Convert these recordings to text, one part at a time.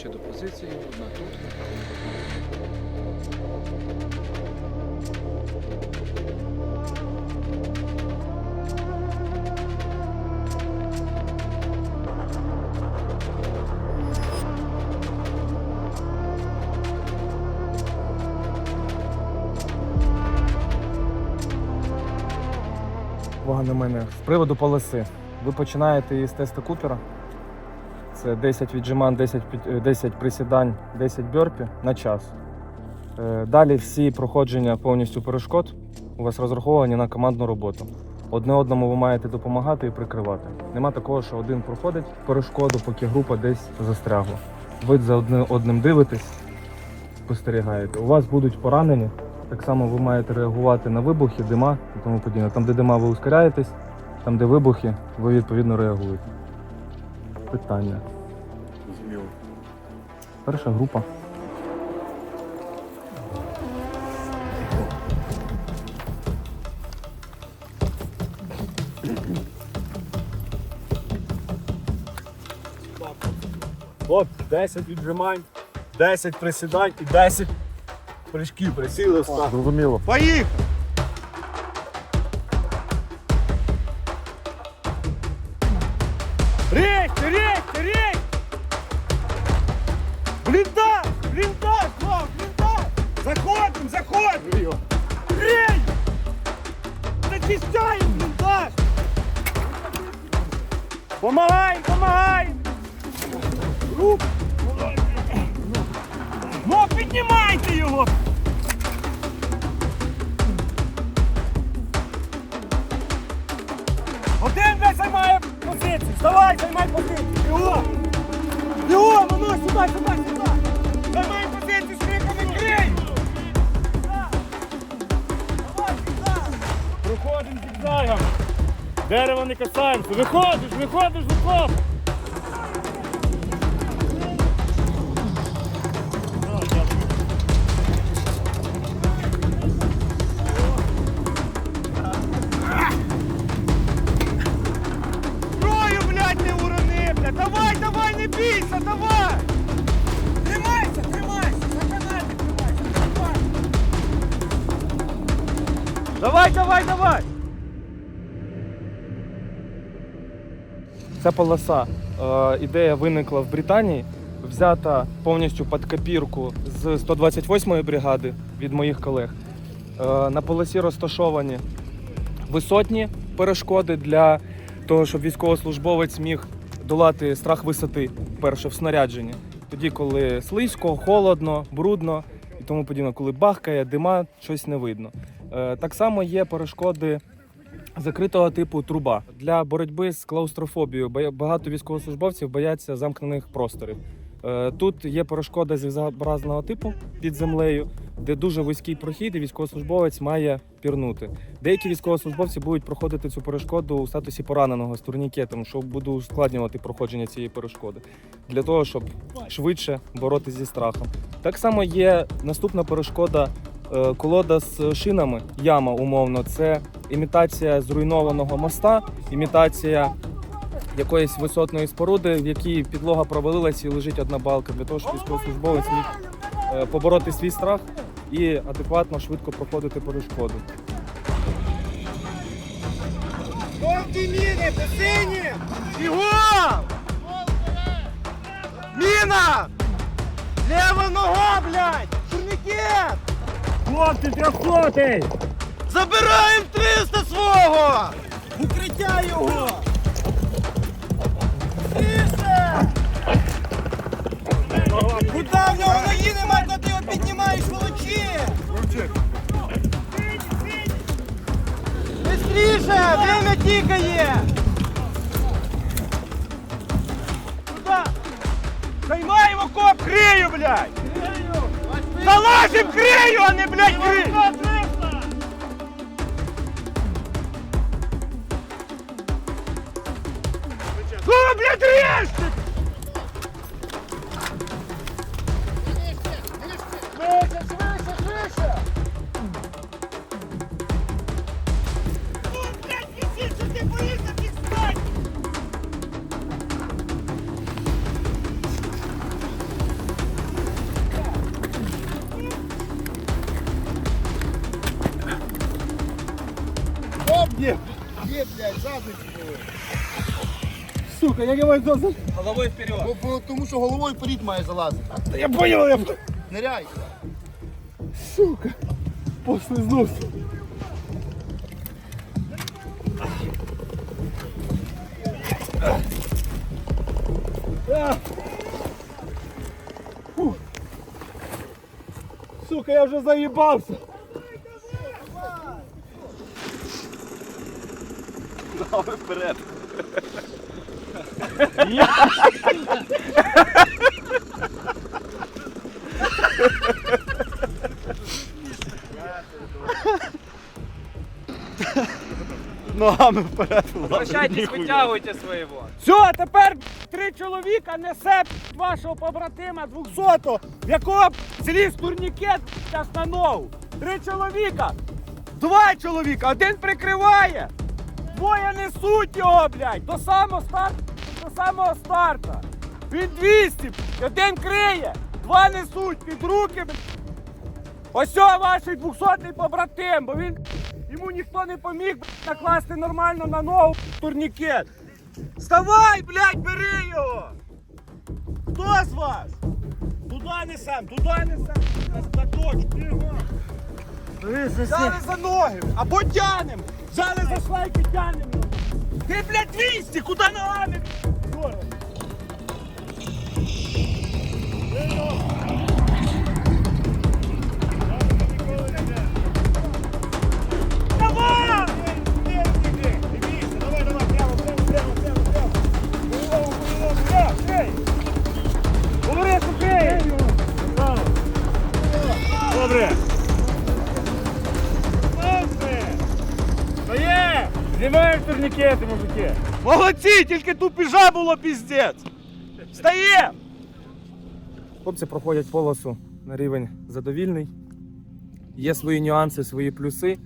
ближче до позиції, одна тут. Увага на мене. З приводу полоси. Ви починаєте із теста Купера. Це 10 віджимань, 10, е, 10 присідань, 10 бьорпі на час. Е, Далі всі проходження повністю перешкод у вас розраховані на командну роботу. Одне одному ви маєте допомагати і прикривати. Нема такого, що один проходить перешкоду, поки група десь застрягла. Ви за одне- одним дивитесь, спостерігаєте. У вас будуть поранені. Так само ви маєте реагувати на вибухи, дима і тому подібне. Там, де дима, ви ускоряєтесь, там, де вибухи, ви відповідно реагуєте. Питання. Зрозуміло. Перша група. От 10 віджимань, 10 присідань і 10 прыжків. Присіли. Зрозуміло. Поїхали! Помагаємо! Рук! Ну, піднімайте його! Один де займає позицію! Вставай, займай позицію! Його! Його, воно сюди, сюди, сюди! Займай позицію, швидко крий! Проходимо зігзагом! Дерево не касаємося! Виходиш, виходиш, виходиш! Зброю, не урони! Давай, давай, не бійся, давай! Тримайся, тримайся, давай! Давай, давай, Ця полоса, е, ідея виникла в Британії, взята повністю під копірку з 128-ї бригади від моїх колег. Е, на полосі розташовані висотні перешкоди для того, щоб військовослужбовець міг долати страх висоти, перше в снарядженні. Тоді, коли слизько, холодно, брудно і тому подібне, коли бахкає, дима, щось не видно. Е, так само є перешкоди закритого типу труба для боротьби з клаустрофобією. Багато військовослужбовців бояться замкнених просторів. Е, Тут є перешкода зв'язообразного типу під землею, де дуже вузький прохід, і військовослужбовець має пірнути. Деякі військовослужбовці будуть проходити цю перешкоду у статусі пораненого з турнікетом, що буде ускладнювати проходження цієї перешкоди для того, щоб швидше боротися зі страхом. Так само є наступна перешкода колода з шинами, яма умовно. Це імітація зруйнованого моста, імітація якоїсь висотної споруди, в якій підлога провалилась і лежить одна балка, для того, щоб військовослужбовець міг е, побороти свій страх і адекватно швидко проходити перешкоду. Жовті міни, сині! Бігом! Міна! Лева нога, блядь! Турнікет! Хлопці, трьохсотий! Забираємо 300 свого! Укриття його! Тише! Куда в нього ноги немає, коли ти його піднімаєш, волочи! Быстріше! Время тікає! Куда? Займаємо коп, крию, блядь! Залазим, крию, а не, блядь, крию! Є, задницю були. сука, як я маю дозу? Головою вперед. Бо, бо, тому що головою вперед має залазити. Я понял, я Ниряй. сука. Послизнувся. А. Фу. Сука, я вже заїбався. Давай вперед. Ногами вперед. Прощайтесь, витягуйте своєго. Все, тепер три чоловіка несе вашого побратима 200-го, в якого зліз турнікет та станову. Три чоловіка. Два чоловіка, один прикриває. Двоє несуть його, блядь, до самого старту, до самого старта. Він 200, один криє, два несуть під руки. Ось ваш 200-й побратим, бо він йому ніхто не поміг накласти нормально на ногу турнікет. Вставай, блядь, бери його! Хто з вас? Туди несем, туди несем. На. Взяли за ноги, або тянем. Взяли за шлайки, тянем. Ти, блядь, 200, куди ногами? Жора? Молодці! Тільки тупіжа було піздець! Встає! Хлопці проходять полосу на рівень задовільний. Є свої нюанси, свої плюси.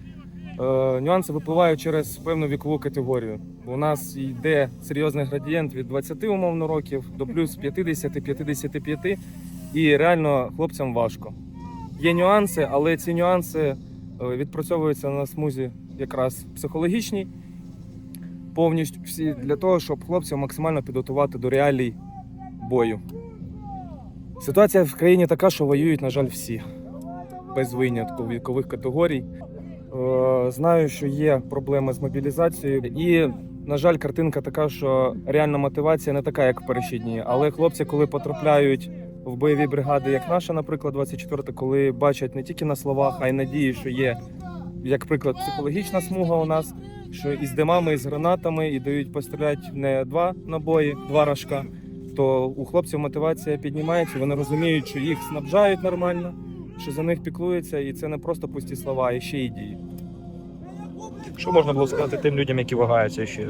Е, нюанси випливають через певну вікову категорію. У нас йде серйозний градієнт від 20 умовно років до плюс 50-55. І реально хлопцям важко. Є нюанси, але ці нюанси е, відпрацьовуються на смузі якраз психологічній, повністю всі для того, щоб хлопців максимально підготувати до реалій бою. Ситуація в країні така, що воюють, на жаль, всі, без винятку вікових категорій. Е, Знаю, що є проблеми з мобілізацією, і, на жаль, картинка така, що реальна мотивація не така, як в перші дні. Але хлопці, коли потрапляють в бойові бригади, як наша, наприклад, 24, коли бачать не тільки на словах, а й надії, що є, як приклад, психологічна смуга у нас, що із димами, і з гранатами, і дають постріляти не два набої, два рожка то у хлопців мотивація піднімається, вони розуміють, що їх снабжають нормально, що за них піклуються, і це не просто пусті слова, а ще й дії. Що можна було сказати тим людям, які вагаються ще?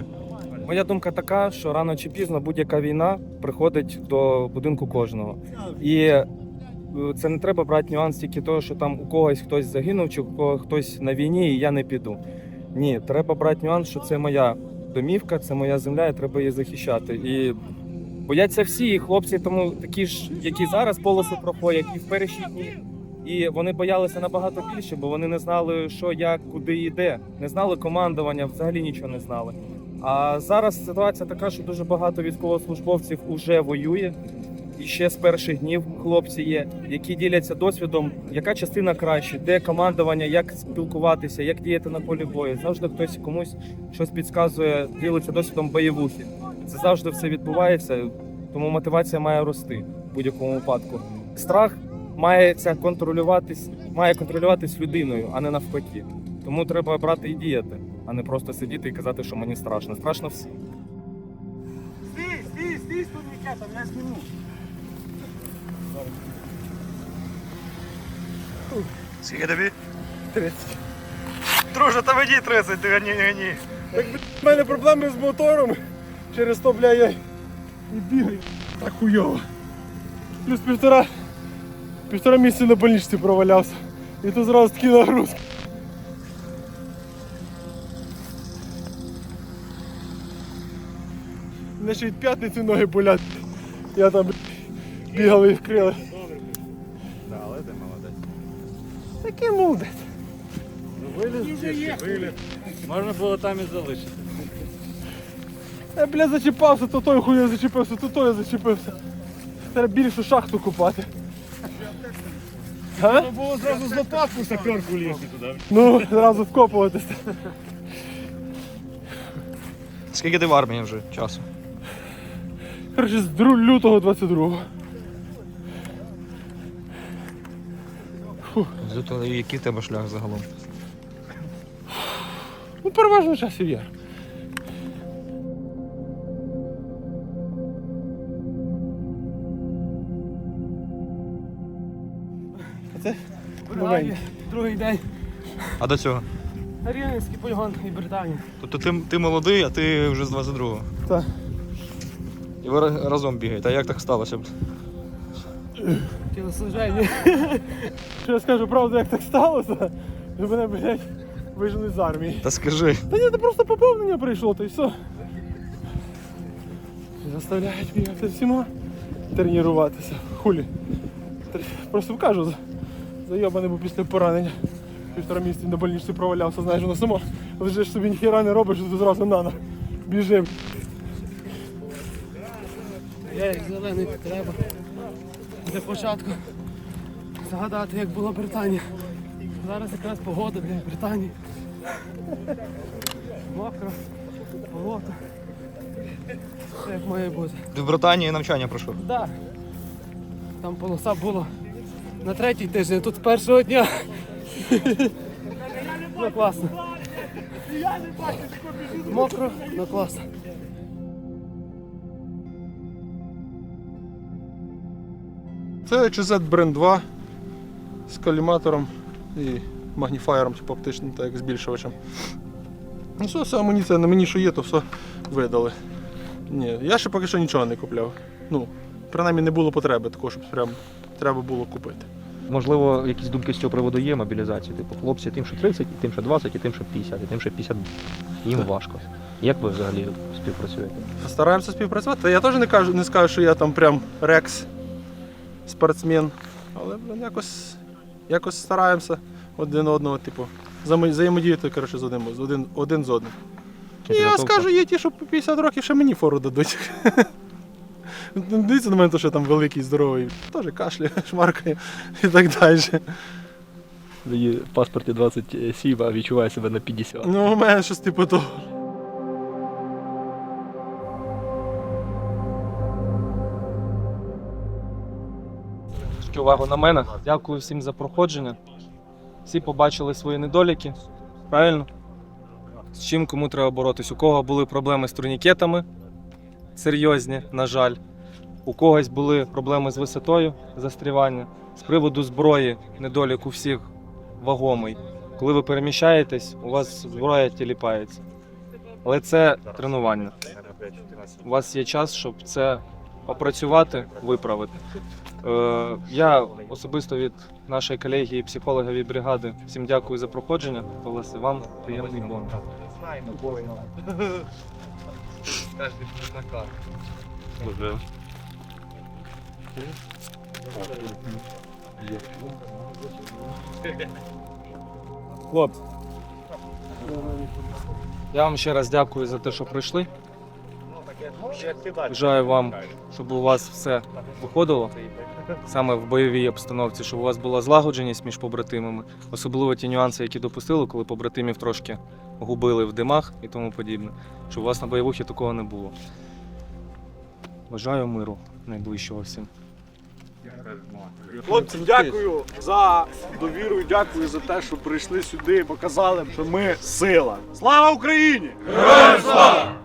Моя думка така, що рано чи пізно будь-яка війна приходить до будинку кожного. І е, це не треба брати нюанс тільки того, що там у когось хтось загинув, чи у когось хтось на війні, і я не піду. Ні, треба брати нюанс, що це моя домівка, це моя земля, і треба її захищати. І бояться всі, і хлопці, тому такі ж, які зараз полоси проходять, і в перші. І вони боялися набагато більше, бо вони не знали, що, як, куди і де. Не знали командування, взагалі нічого не знали. А зараз ситуація така, що дуже багато військовослужбовців уже воює. І ще з перших днів хлопці є, які діляться досвідом, яка частина краще, де командування, як спілкуватися, як діяти на полі бою. Завжди хтось комусь щось підказує, ділиться досвідом бойовухи. Це завжди все відбувається, тому мотивація має рости в будь-якому випадку. Страх мається контролюватись, має контролюватись людиною, а не навпаки. Тому треба брати і діяти, а не просто сидіти і казати, що мені страшно. Страшно всім. Стій, стій, стій турнікетом, я зніму. Скільки тобі? 30. Друже, та мені 30, ти гані, гані. Так, в мене проблеми з мотором. Через то, бля, я і бігаю. Так хуйово. Плюс півтора. Півтора місяця на больничці провалявся. І тут зразу такі нагрузки. Ще від п'ятниці ноги болять. Я там бігали і вкрили. Да, але ти молодець. Такий молодець. Можна було там і залишити. Я, бля, зачіпався, то той хуя зачепився, то той зачепився. Треба більшу шахту купати. А? Було зразу з лопатку саперку лізти туди. Ну, зразу вкопуватися. Скільки ти в армії вже часу? Короче, з дру- лютого 22-го. Зато який в тебе шлях загалом? Ну, переважно часів є. Це новенький. Другий день. А до цього? Рівненський полігон і Британія. Тобто ти, ти молодий, а ти вже з 22-го. Так. І ви разом бігаєте. А як так сталося? Тілослуження. Що я скажу, правда, як так сталося, що мене, блядь, вижили з армії. Та скажи. Та ні, це просто поповнення прийшло, то й все. Заставляють бігати всіма тренуватися. Хулі. Просто кажу, за- зайобаний був після поранення. Півтора місяці на больничці провалявся, знаєш, воно само. Лежиш собі ніхіра не робиш, і зразу на на. Біжим. Я як зелений треба. Для початку згадати, як була Британія. Зараз якраз погода для Британії. Мокро, болото. Все як має бути. Ти в Британії навчання пройшов. Да. Там полоса була на третій тиждень, тут з першого дня. Ну класно. Мокро, ну класно. Це HZ Brand 2 з коліматором і магніфаєром, типу оптичним, так як збільшувачем. Ну все, все амуніція на мені, що є, то все видали. Ні, я ще поки що нічого не купляв. Ну, принаймні не було потреби такого, щоб прям треба було купити. Можливо, якісь думки з цього приводу є мобілізації. Типу, хлопці тим, що 30, і тим, що 20, і тим, що 50, і тим, що 50 їм важко. Як ви взагалі співпрацюєте? Стараємося співпрацювати. Я теж не кажу, не скажу, що я там прям рекс спортсмен. Але блин, якось, якось стараємося один одного, типу, взаємо- взаємодіяти коротше, з одним, з один, один з одним. І я скажу, є ті, що по 50 років ще мені фору дадуть. Дивіться на мене, що там великий, здоровий, теж кашляє, шмаркає і так далі. в паспорті 27, а відчуває себе на 50. Ну, у мене щось типу того. Тільки увагу на мене. Дякую всім за проходження. Всі побачили свої недоліки. Правильно? З чим кому треба боротись? У кого були проблеми з турнікетами, серйозні, на жаль. У когось були проблеми з висотою застрівання. З приводу зброї недолік у всіх вагомий. Коли ви переміщаєтесь, у вас зброя тіліпається. Але це тренування. У вас є час, щоб це опрацювати, виправити. Е, Я особисто від нашої колеги і психолога від бригади всім дякую за проходження. Олеся, вам приємний бон. Хлопці. Я вам ще раз дякую за те, що прийшли. Бажаю вам, щоб у вас все виходило саме в бойовій обстановці, щоб у вас була злагодженість між побратимами, особливо ті нюанси, які допустили, коли побратимів трошки губили в димах і тому подібне, щоб у вас на бойовухі такого не було. Бажаю миру найближчого всім. Хлопці, дякую за довіру і дякую за те, що прийшли сюди і показали, що ми сила. Слава Україні! Героям слава!